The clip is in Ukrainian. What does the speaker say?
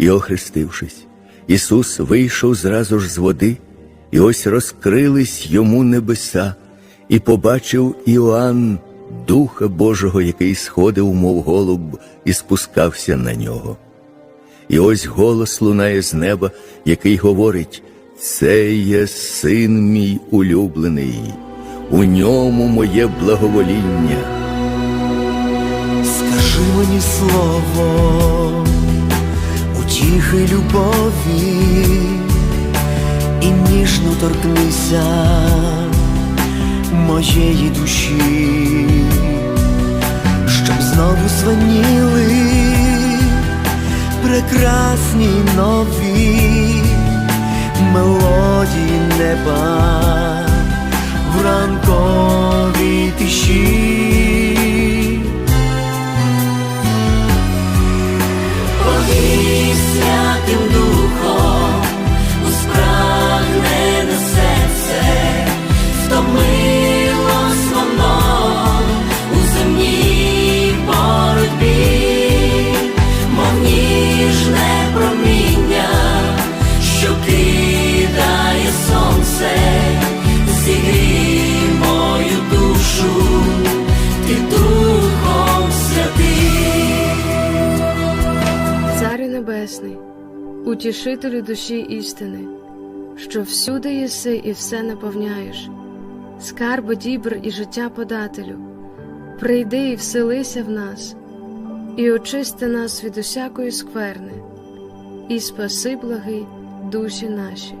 І охрестившись, Ісус вийшов зразу ж з води, і ось розкрились йому небеса, і побачив Іоанн Духа Божого, який сходив, мов голуб, і спускався на нього. І ось голос лунає з неба, який говорить: Це є син мій улюблений, у ньому моє благовоління. Скажи мені слово, утіхи любові, і ніжно торкнися моєї душі, щоб знову звеніли прекрасні нові Небесний, утішителю душі істини, що всюди єси і все наповняєш, скарби дібр і життя подателю, прийди і вселися в нас, і очисти нас від усякої скверни, і спаси благий душі наші.